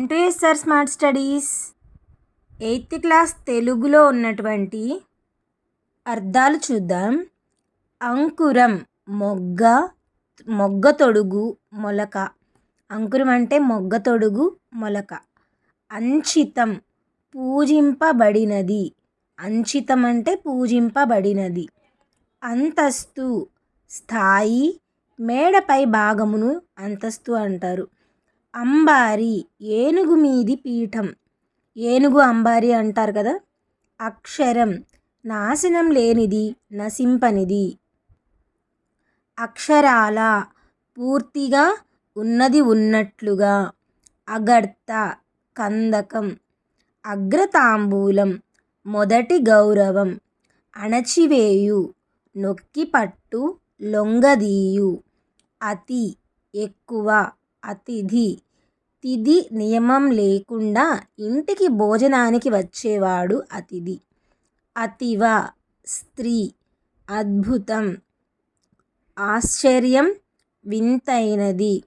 Welcome to S R smart studies eighth class తెలుగులో ఉన్నటువంటి అర్థాలు చూద్దాం. అంకురం మొగ్గ మొగ్గ తొడుగు మొలక. అంకురం అంటే మొగ్గ తొడుగు మొలక. అంచితం పూజింపబడినది. అంచితం అంటే పూజింపబడినది. అంతస్తు స్థాయి మేడపై భాగమును అంతస్తు అంటారు. అంబారి ఏనుగు మీది పీఠం. ఏనుగు అంబారి అంటారు కదా? అక్షరం. నాశనం లేనిది నశింపనిది. అక్షరాల. పూర్తిగా ఉన్నది ఉన్నట్లుగా. అగర్త. కందకం. అగ్రతాంబూలం. మొదటి గౌరవం. అణచివేయు. నొక్కిపట్టు. లొంగదీయు. అతి ఎక్కువ. అతిథి. తిథి నియమం లేకుండా ఇంటికి భోజనానికి వచ్చేవాడు అతిథి. అతివ స్త్రీ అద్భుతం. ఆశ్చర్యం వింతైనది.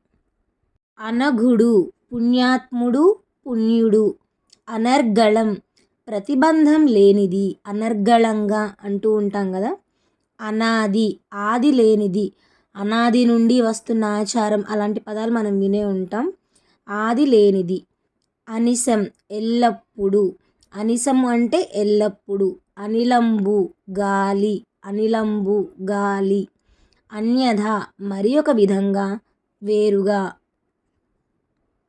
అనఘుడు పుణ్యాత్ముడు పుణ్యుడు. అనర్గళం ప్రతిబంధం లేనిది. అనర్గళంగా అంటూ ఉంటాం కదా. అనాది ఆది లేనిది. అనాది నుండి వస్తున్న ఆచారం అలాంటి పదాలు మనం వినే ఉంటాం. ఆది లేనిది. అనిసం ఎల్లప్పుడూ. అనిసం అంటే ఎల్లప్పుడు. అనిలంబు గాలి. అనిలంబు గాలి. అన్యథ మరి ఒక విధంగా వేరుగా.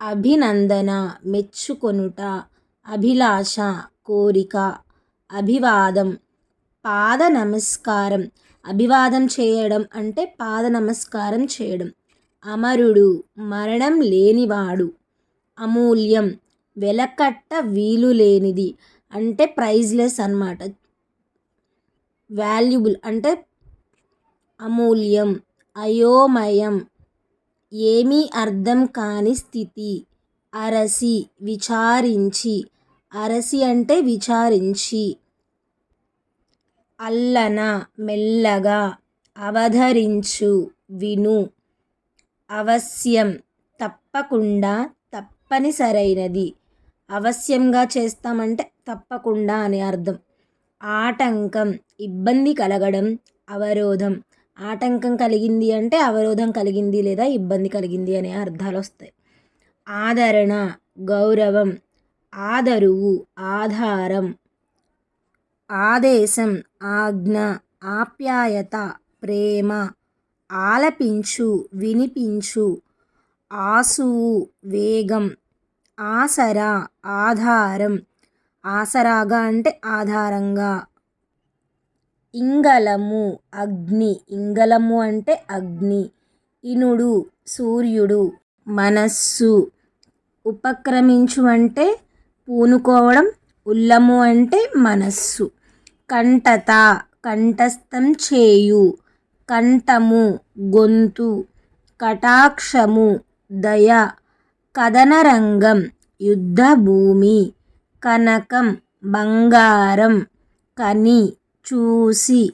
అభినందన మెచ్చుకొనుట. అభిలాష కోరిక. అభివాదం. పాద నమస్కారం. అభివాదం చేయడం అంటే పాద నమస్కారం చేయడం. అమరుడు మరణం లేనివాడు. అమూల్యం వెలకట్ట వీలు లేనిది అంటే ప్రైజ్లెస్ అనమాట వాల్యుబుల్ అంటే అమూల్యం అయోమయం ఏమీ అర్థం కాని స్థితి అరసి విచారించి. అరసి అంటే విచారించి. అల్లన మెల్లగా అవధరించు విను. అవశ్యం తప్పకుండా తప్పనిసరైనది. అవశ్యంగా చేస్తామంటే తప్పకుండా అని అర్థం. ఆటంకం ఇబ్బంది కలగడం అవరోధం. ఆటంకం కలిగింది అంటే అవరోధం కలిగింది లేదా ఇబ్బంది కలిగింది అనే అర్థాలు వస్తాయి. ఆదరణ గౌరవం ఆదరువు ఆధారం ఆదేశం ఆజ్ఞ ఆప్యాయత ప్రేమ ఆలపించు వినిపించు ఆసువు వేగం ఆసరా ఆధారం. ఆసరాగా అంటే ఆధారంగా. ఇంగలము అగ్ని. ఇంగలము అంటే అగ్ని. ఇనుడు సూర్యుడు. మనస్సు. ఉపక్రమించు అంటే పూనుకోవడం ఉల్లము అంటే మనస్సు. కంఠత కంఠస్థం చేయు. కంఠము గొంతు. కటాక్షము దయ. కథనరంగం యుద్ధభూమి. కనకం బంగారం. కని చూసి.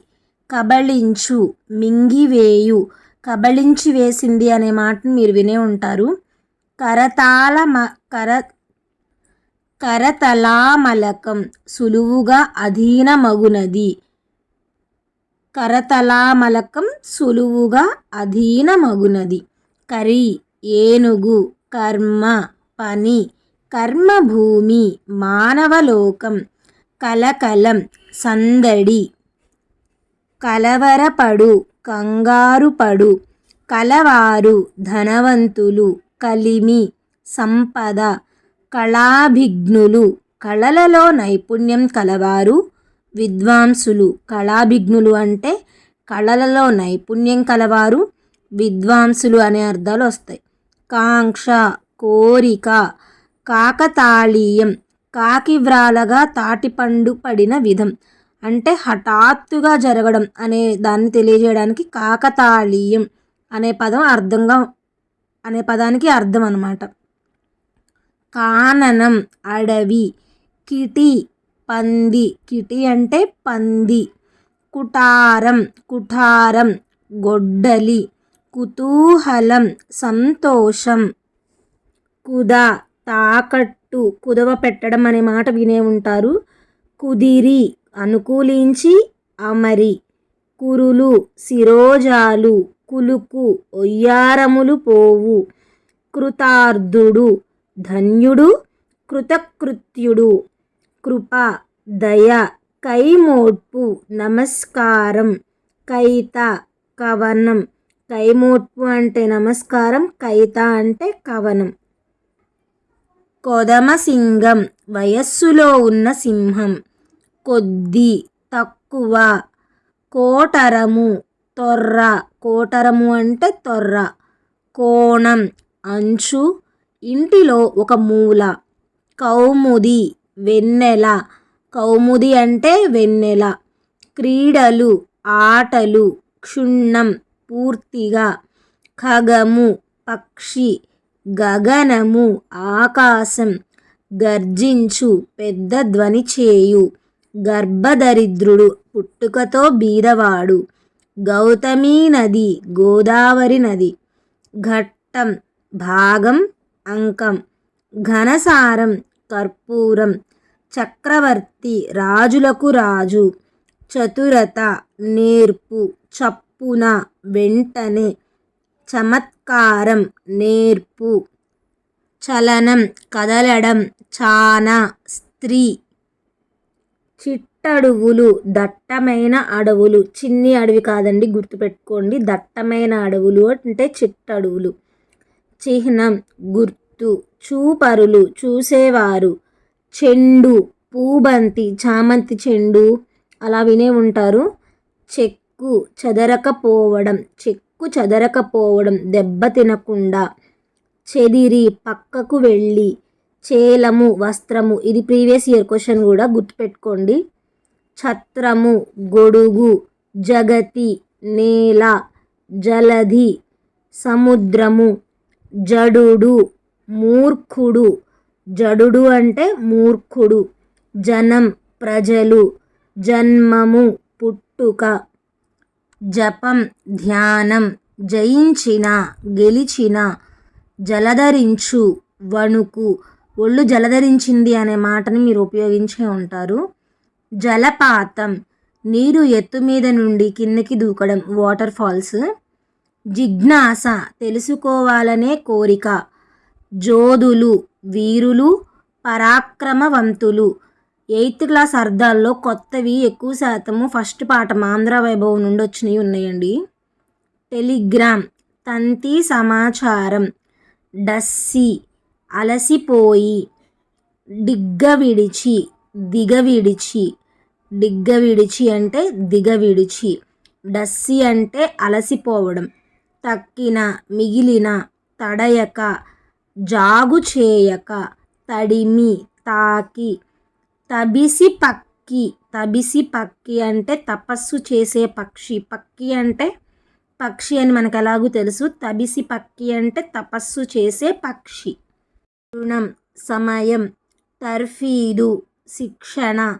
కబళించు మింగివేయు. కబళించి వేసింది అనే మాటను మీరు వినే ఉంటారు. కరతాళ కర కరతలామలకం సులువుగా అధీనమగునది. కరతలామలకం సులువుగా అధీనమగునది. కరి ఏనుగు కర్మ పని కర్మభూమి మానవలోకం కలకలం సందడి కలవరపడు కంగారుపడు కలవారు ధనవంతులు కలిమి సంపద కళాభిజ్ఞులు. కళలలో నైపుణ్యం కలవారు విద్వాంసులు. కళాభిజ్ఞులు అంటే కళలలో నైపుణ్యం కలవారు విద్వాంసులు అనే అర్థాలు వస్తాయి. కాంక్ష కోరిక కాకతాళీయం కాకివ్రాలగా తాటిపండు పడిన విధం అంటే హఠాత్తుగా జరగడం అనే దాన్ని తెలియజేయడానికి కాకతాళీయం అనే పదం అర్థంగా అనే పదానికి అర్థం అన్నమాట. కాననం అడవి కిటి పంది. కిటి అంటే పంది. కుటారం కుఠారం గొడ్డలి కుతూహలం సంతోషం. కుద తాకట్టు. కుదవ పెట్టడం అనే మాట వినే ఉంటారు. కుదిరి అనుకూలించి అమరి. కురులు శిరోజాలు. కులుకు ఒయ్యారములు పోవు. కృతార్థుడు ధన్యుడు కృతకృత్యుడు. కృప దయ కైమోట్పు నమస్కారం. కైత కవనం. కైమోట్పు అంటే నమస్కారం కైత అంటే కవనం. కొదమ సింగం వయస్సులో ఉన్న సింహం. కొద్ది తక్కువ. కోటరము తొర్ర. కోటరము అంటే తొర్ర. కోణం అంచు. ఇంటిలో ఒక మూల. కౌముది వెన్నెల. కౌముది అంటే వెన్నెల. క్రీడలు ఆటలు క్షుణ్ణం పూర్తిగా. ఖగము పక్షి గగనము ఆకాశం. గర్జించు పెద్ద ధ్వని చేయు. గర్భదరిద్రుడు పుట్టుకతో బీదవాడు. గౌతమీ నది గోదావరి నది. ఘట్టం భాగం అంకం. ఘనసారం కర్పూరం చక్రవర్తి రాజులకు రాజు చతురత నేర్పు చప్పున వెంటనే చమత్కారం నేర్పు చలనం కదలడం చానా స్త్రీ చిట్టడువులు దట్టమైన అడవులు చిన్ని అడవి కాదండి గుర్తుపెట్టుకోండి దట్టమైన అడవులు అంటే చిట్టడువులు చిహ్నం గుర్తు చూపరులు చూసేవారు. చెండు పూబంతి చామంతి చెండు అలా వినే ఉంటారు. చెక్కు చెదరకపోవడం చెక్కు చదరకపోవడం దెబ్బ తినకుండా. చెదిరి పక్కకు వెళ్ళి చేలము వస్త్రము ఇది ప్రీవియస్ ఇయర్ క్వశ్చన్ కూడా గుర్తుపెట్టుకోండి. ఛత్రము గొడుగు జగతి నేల జలధి సముద్రము జడుడు మూర్ఖుడు. జడుడు అంటే మూర్ఖుడు. జనం ప్రజలు. జన్మము పుట్టుక. జపం ధ్యానం. జయించిన గెలిచిన. జలధరించు వణుకు. ఒళ్ళు జలధరించింది అనే మాటని మీరు ఉపయోగించే ఉంటారు. జలపాతం నీరు ఎత్తు మీద నుండి కిందకి దూకడం వాటర్ ఫాల్స్. జిజ్ఞాస తెలుసుకోవాలనే కోరిక. జోధులు వీరులు పరాక్రమవంతులు. ఎయిత్ క్లాస్ అర్థాల్లో కొత్తవి ఎక్కువ శాతము ఫస్ట్ పాఠం ఆంధ్ర వైభవం నుండి వచ్చినవి ఉన్నాయండి. టెలిగ్రామ్ తంతి సమాచారం డస్సి అలసిపోయి డిగ్గవిడిచి దిగవిడిచి. డిగ్గవిడిచి అంటే దిగవిడిచి. డస్సి అంటే అలసిపోవడం. తక్కిన మిగిలిన తడయక జాగు చేయక తడిమి తాకి తబిసి పక్కి తబిసి పక్కి అంటే తపస్సు చేసే పక్షి. పక్కి అంటే పక్షి అని మనకు ఎలాగూ తెలుసు. తబిసి పక్కి అంటే తపస్సు చేసే పక్షి. రుణం సమయం తర్ఫీదు శిక్షణ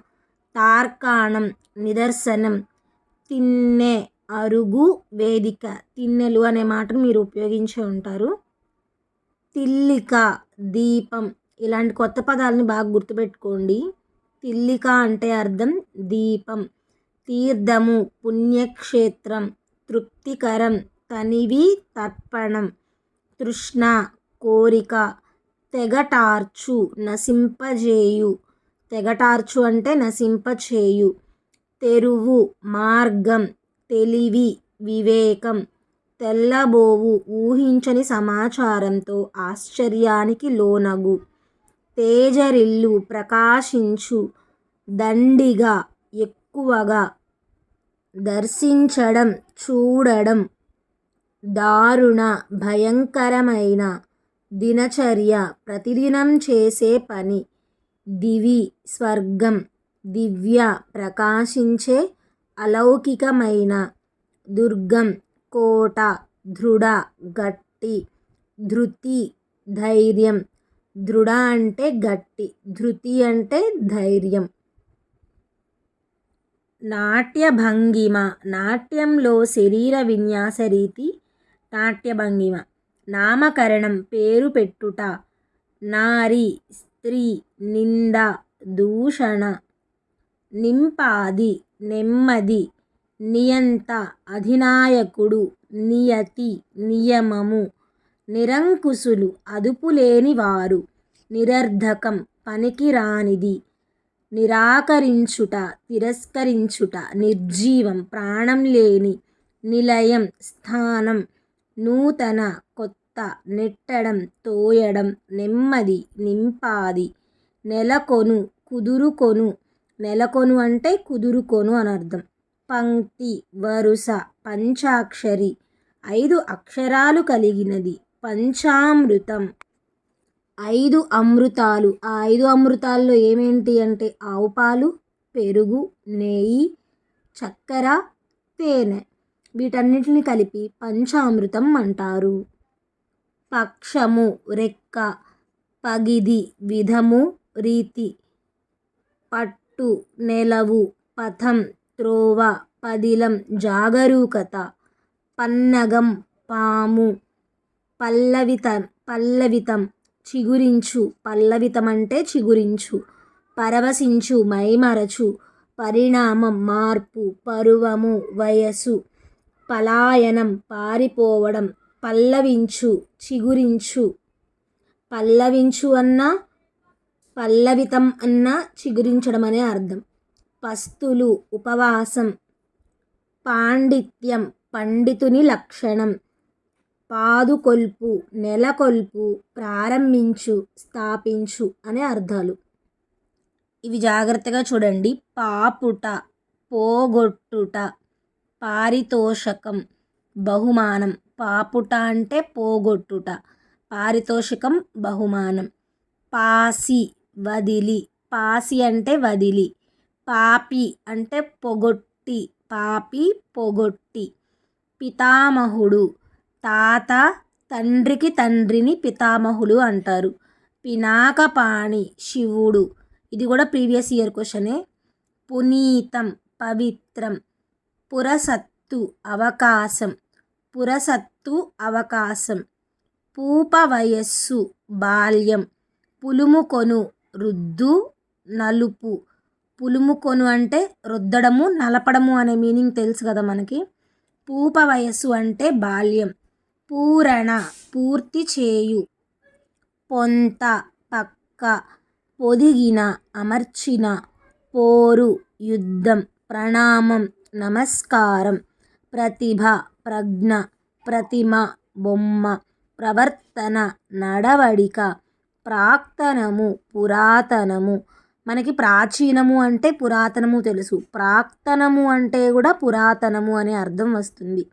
తార్కాణం నిదర్శనం తిన్నె అరుగు వేదిక తిన్నెలు అనే మాటను మీరు ఉపయోగించే ఉంటారు. తిల్లిక దీపం ఇలాంటి కొత్త పదాలని బాగా గుర్తుపెట్టుకోండి. తిల్లిక అంటే అర్థం దీపం. తీర్థము పుణ్యక్షేత్రం తృప్తికరం తనివి తర్పణం తృష్ణ కోరిక తెగటార్చు నశింపజేయు. తెగటార్చు అంటే నశింపచేయు. తెరువు మార్గం తెలివి వివేకం తెల్లబోవు ఊహించని సమాచారంతో ఆశ్చర్యానికి లోనగు. తేజరిల్లు ప్రకాశించు దండిగా ఎక్కువగా దర్శించడం చూడడం దారుణ భయంకరమైన దినచర్య ప్రతిదినం చేసే పని. దివి స్వర్గం దివ్య ప్రకాశించే అలౌకికమైన దుర్గం కోట దృఢ గట్టి ధృతి ధైర్యం. దృఢ అంటే గట్టి ధృతి అంటే ధైర్యం. నాట్య భంగిమ నాట్యంలో శరీర విన్యాస రీతి నాట్య భంగిమ నామకరణం పేరు పెట్టుట నారి స్త్రీ నింద దూషణ నింపాది నెమ్మది నియంత అధినాయకుడు నియతి నియమము నిరంకుశులు అదుపులేని వారు నిరర్ధకం పనికిరానిది నిరాకరించుట తిరస్కరించుట నిర్జీవం ప్రాణం లేని నిలయం స్థానం నూతన కొత్త నెట్టడం తోయడం నెమ్మది నింపాది నెలకొను కుదురుకొను నెలకొను అంటే కుదురుకొను అని అర్థం. పంక్తి వరుస పంచాక్షరి ఐదు అక్షరాలు కలిగినది. పంచామృతం. ఐదు అమృతాలు. ఆ ఐదు అమృతాల్లో ఏమేంటి అంటే ఆవు పాలు పెరుగు నెయ్యి చక్కెర తేనె. వీటన్నిటిని కలిపి పంచామృతం అంటారు. పక్షము రెక్క పగిది విధము రీతి పట్ పట్టు నెలవు పథం త్రోవ పదిలం జాగరూకత పన్నగం పాము పల్లవిత పల్లవితం చిగురించు పల్లవితం అంటే చిగురించు పరవశించు మైమరచు పరిణామం మార్పు పరువము వయసు పలాయనం పారిపోవడం పల్లవించు చిగురించు పల్లవించు అన్న పల్లవితం అన్న చిగురించడం అనే అర్థం. పస్తులు ఉపవాసం పాండిత్యం పండితుని లక్షణం. పాదుకొల్పు నెలకొల్పు ప్రారంభించు స్థాపించు అనే అర్థాలు. ఇవి జాగ్రత్తగా చూడండి. పాపుట పోగొట్టుట పారితోషకం బహుమానం. పాపుట అంటే పోగొట్టుట పారితోషికం బహుమానం. పాసి వదిలి. పాసి అంటే వదిలి. పాపి అంటే పొగొట్టి. పాపి పొగొట్టి. పితామహుడు. తాత తండ్రికి తండ్రిని పితామహులు అంటారు. పినాకపాణి శివుడు. ఇది కూడా ప్రీవియస్ ఇయర్ క్వశ్చనే. పునీతం పవిత్రం పురసత్తు అవకాశం. పురసత్తు అవకాశం. పూప వయస్సు బాల్యం. పులుముకొను రుద్దు నలుపు. పులుముకొను అంటే రుద్దడము నలపడము అనే మీనింగ్ తెలుసు కదా మనకి. పూప వయస్సు అంటే బాల్యం. పూరణ పూర్తి చేయు. పొంత పక్క. పొదిగిన అమర్చిన. పోరు యుద్ధం. ప్రణామం నమస్కారం. ప్రతిభ ప్రజ్ఞ. ప్రతిమ బొమ్మ. ప్రవర్తన నడవడిక. ప్రాక్తనము పురాతనము. మనకి ప్రాచీనము అంటే పురాతనము తెలుసు. ప్రాక్తనము అంటే కూడా పురాతనము అనే అర్థం వస్తుంది.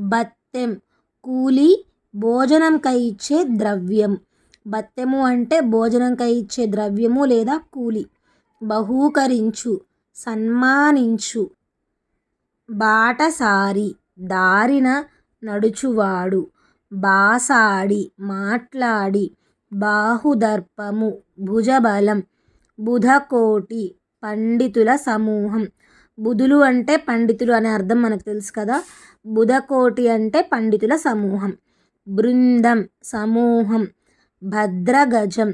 బత్తెం కూలి భోజనంకై ఇచ్చే ద్రవ్యం. బత్తెము అంటే భోజనంకై ఇచ్చే ద్రవ్యము లేదా కూలి. బహూకరించు సన్మానించు. బాటసారి దారిన నడుచువాడు. బాసాడి మాట్లాడి. బాహుదర్పము భుజబలం బుధకోటి పండితుల సమూహం. బుధులు అంటే పండితులు అనే అర్థం మనకు తెలుసు కదా. బుధకోటి అంటే పండితుల సమూహం. బృందం సమూహం. భద్రగజం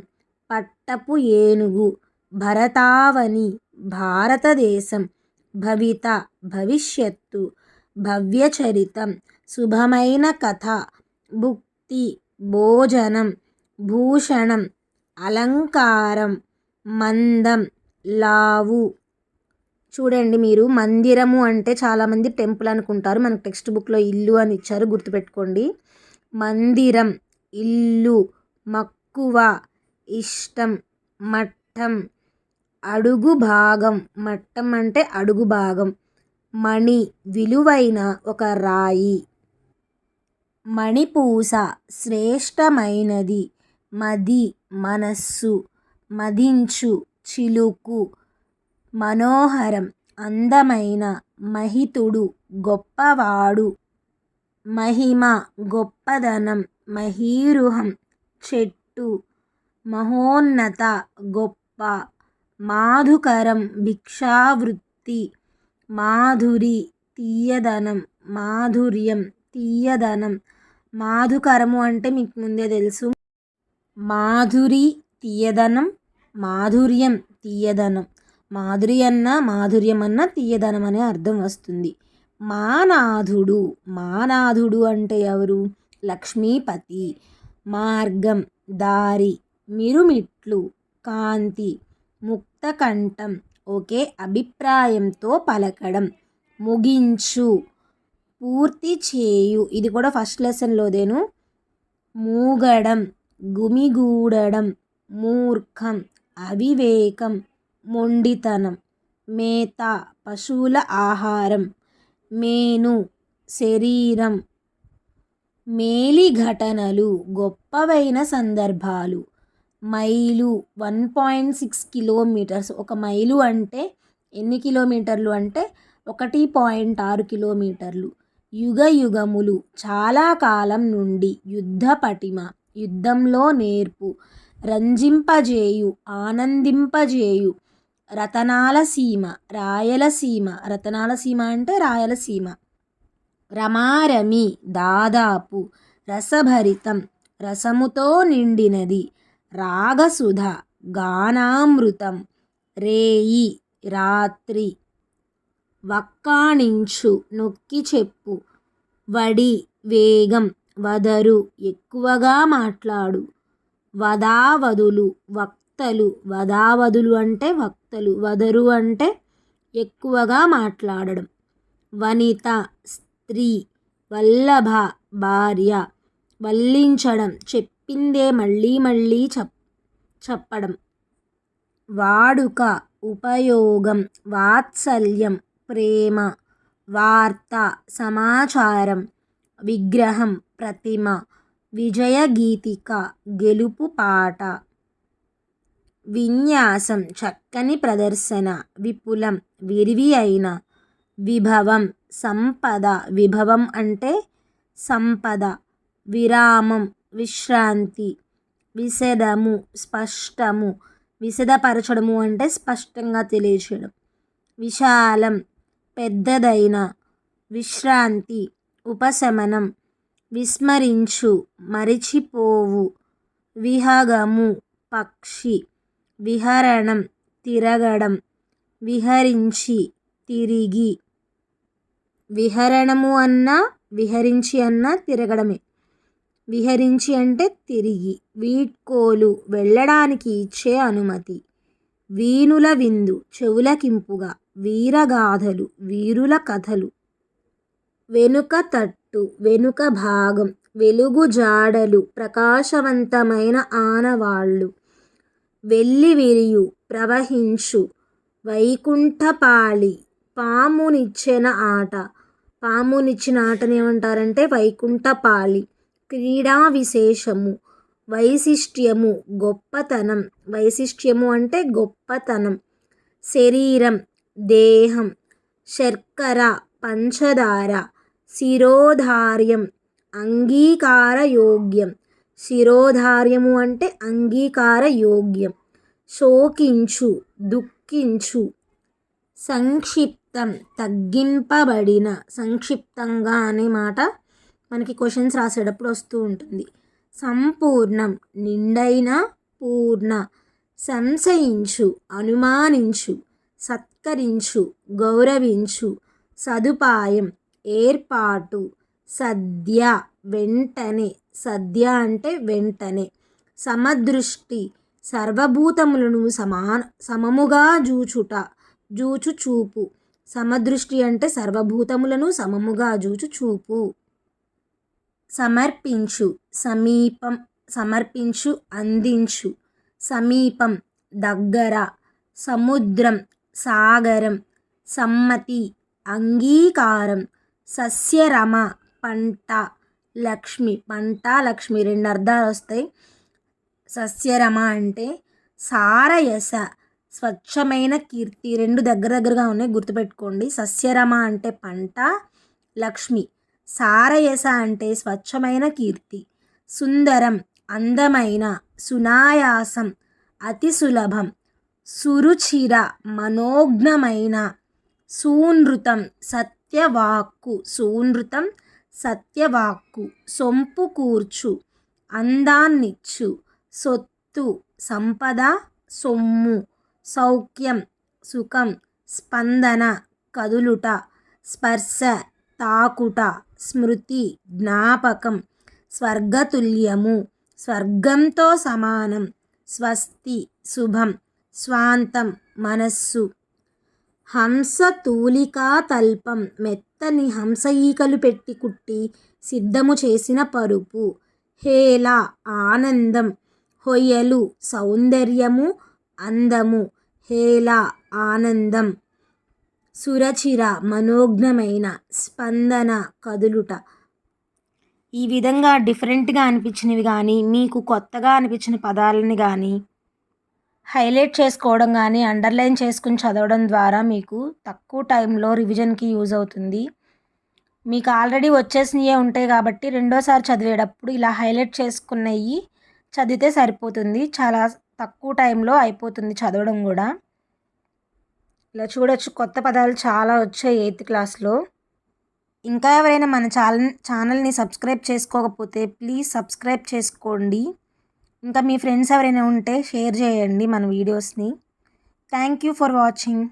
పట్టపు ఏనుగు. భరతావని భారతదేశం. భవిత భవిష్యత్తు. భవ్యచరితం. శుభమైన కథ. భుక్తి భోజనం. భూషణం అలంకారం మందం లావు. చూడండి మీరు మందిరము అంటే చాలామంది టెంపుల్ అనుకుంటారు. మనకు టెక్స్ట్ బుక్లో ఇల్లు అని ఇచ్చారు గుర్తుపెట్టుకోండి. మందిరం ఇల్లు మక్కువ ఇష్టం మట్టం అడుగు భాగం. మట్టం అంటే అడుగు భాగం. మణి విలువైన ఒక రాయి. మణిపూస శ్రేష్టమైనది. మది మనస్సు మదించు చిలుకు మనోహరం అందమైన మహితుడు గొప్పవాడు. మహిమ గొప్పదనం మహీరుహం చెట్టు మహోన్నత గొప్ప మాధుకరం భిక్షావృత్తి మాధురి తీయదనం మాధుర్యం తీయదనం. మాధుకరము అంటే మీకు ముందే తెలుసు. మాధురి తీయదనం మాధుర్యం తీయదనం. మాధురి అన్న మాధుర్యం అన్న తీయదనం అనే అర్థం వస్తుంది. మానాథుడు మానాథుడు అంటే ఎవరు? లక్ష్మీపతి మార్గం దారి మిరుమిట్లు కాంతి ముక్తకంఠం ఒకే అభిప్రాయంతో పలకడం. ముగించు పూర్తి చేయు. ఇది కూడా ఫస్ట్ లెసన్లోదేను మూగడం. గుమిగూడడం మూర్ఖం అవివేకం మొండితనం మేత పశువుల ఆహారం మేను శరీరం మేలి ఘటనలు గొప్పవైన సందర్భాలు. Mile one point six kilometres. ఒక మైలు అంటే ఎన్ని కిలోమీటర్లు అంటే ఒకటి పాయింట్ ఆరు కిలోమీటర్లు. యుగ యుగములు చాలా కాలం నుండి యుద్ధ పటిమ. యుద్ధంలో నేర్పు. రంజింపజేయు ఆనందింపజేయు. రతనాల సీమ రాయలసీమ రతనాల సీమ అంటే రాయలసీమ రమారమి దాదాపు. రసభరితం రసముతో నిండినది. రాగసుధ గానామృతం. రేయి రాత్రి. వక్కాణించు నొక్కి చెప్పు. వడి వేగం. వదరు ఎక్కువగా మాట్లాడు. వదావదులు వక్తలు. వదావదులు అంటే వక్తలు వదరు అంటే ఎక్కువగా మాట్లాడడం. వనిత స్త్రీ వల్లభ భార్య వల్లించడం. చెప్పిందే మళ్ళీ మళ్ళీ చెప్ చెప్పడం. వాడుక ఉపయోగం వాత్సల్యం ప్రేమ వార్త సమాచారం విగ్రహం ప్రతిమ. విజయ గీతిక గెలుపు పాట. విన్యాసం చక్కని ప్రదర్శన విపులం విరివి అయిన. విభవం సంపద. విభవం అంటే సంపద. విరామం విశ్రాంతి. విశదము స్పష్టము. విశదపరచడము అంటే స్పష్టంగా తెలియచేయడం. విశాలం పెద్దదైన. విశ్రాంతి ఉపశమనం. విస్మరించు మరిచిపోవు. విహగము పక్షి విహరణం తిరగడం. విహరించి తిరిగి. విహరణము అన్నా విహరించి అన్నా తిరగడమే. విహరించి అంటే తిరిగి వీడ్కోలు వెళ్ళడానికి ఇచ్చే అనుమతి. వీణుల విందు చెవులకింపుగా వీరగాథలు వీరుల కథలు. వెనుక తట్టు వెనుక భాగం వెలుగు జాడలు ప్రకాశవంతమైన ఆనవాళ్ళు. వెల్లివిరియు ప్రవహించు. వైకుంఠపాళి పామునిచ్చిన ఆట. పామునిచ్చిన ఆటని ఏమంటారంటే వైకుంఠపాళి. క్రీడా విశేషము వైశిష్ట్యము గొప్పతనం. వైశిష్ట్యము అంటే గొప్పతనం. శరీరం దేహం శర్కర పంచదార. శిరోధార్యం అంగీకారయోగ్యం. శిరోధార్యము అంటే అంగీకార యోగ్యం శోకించు దుఃఖించు. సంక్షిప్తం తగ్గింపబడిన సంక్షిప్తంగా అనే మాట మనకి క్వశ్చన్స్ రాసేటప్పుడు వస్తూ ఉంటుంది. సంపూర్ణం నిండైన పూర్ణ. సంశయించు అనుమానించు. సత్కరించు గౌరవించు. సదుపాయం ఏర్పాటు. సద్య వెంటనే. సద్య అంటే వెంటనే. సమదృష్టి. సర్వభూతములను సమాన సమముగా జూచుట జూచు చూపు సమదృష్టి అంటే సర్వభూతములను సమముగా జూచు చూపు సమర్పించు. సమీపం. సమర్పించు. అందించు. సమీపం. దగ్గర. సముద్రం. సాగరం. సమ్మతి. అంగీకారం. సస్యరమ పంట లక్ష్మి పంట లక్ష్మి రెండు అర్థాలు వస్తాయి. సస్యరమ అంటే సారయస స్వచ్ఛమైన కీర్తి రెండు దగ్గర దగ్గరగా ఉన్నాయి గుర్తుపెట్టుకోండి. సస్యరమ అంటే పంట లక్ష్మి. సారయస అంటే స్వచ్ఛమైన కీర్తి సుందరం అందమైన సునాయాసం అతి సులభం సురుచిర మనోజ్ఞమైన సూనృతం సత్యవాక్కు సూనృతం సత్యవాక్కు సొంపు కూర్చు అందాన్నిచ్చు సొత్తు సంపద సొమ్ము సౌఖ్యం సుఖం స్పందన కదులుట స్పర్శ తాకుట స్మృతి జ్ఞాపకం స్వర్గతుల్యము స్వర్గంతో సమానం స్వస్తి శుభం స్వాంతం మనస్సు. హంస తూలికా తల్పం మెత్తని హంస ఈకలు పెట్టి కుట్టి సిద్ధము చేసిన పరుపు. హేళ ఆనందం హొయ్యలు సౌందర్యము అందము. హేళ ఆనందం. సురచిర మనోజ్ఞమైన స్పందన కదులుట. ఈ విధంగా డిఫరెంట్గా అనిపించినవి కానీ మీకు కొత్తగా అనిపించిన పదాలని కానీ హైలైట్ చేసుకోవడం కానీ అండర్లైన్ చేసుకుని చదవడం ద్వారా మీకు తక్కువ టైంలో రివిజన్కి యూజ్ అవుతుంది. మీకు ఆల్రెడీ వచ్చేసినవే ఉంటాయి కాబట్టి రెండోసారి చదివేటప్పుడు ఇలా హైలైట్ చేసుకున్నవి చదివితే సరిపోతుంది. చాలా తక్కువ టైంలో అయిపోతుంది చదవడం కూడా. ఇలా చూడొచ్చు కొత్త పదాలు చాలా వచ్చాయి ఎయిత్ క్లాస్లో. ఇంకా ఎవరైనా మన ఛానల్ ఛానల్ని సబ్స్క్రైబ్ చేసుకోకపోతే ప్లీజ్ సబ్స్క్రైబ్ చేసుకోండి. ఇంకా మీ ఫ్రెండ్స్ ఎవరైనా ఉంటే షేర్ చేయండి మన వీడియోస్ని థ్యాంక్ యూ ఫర్ వాచింగ్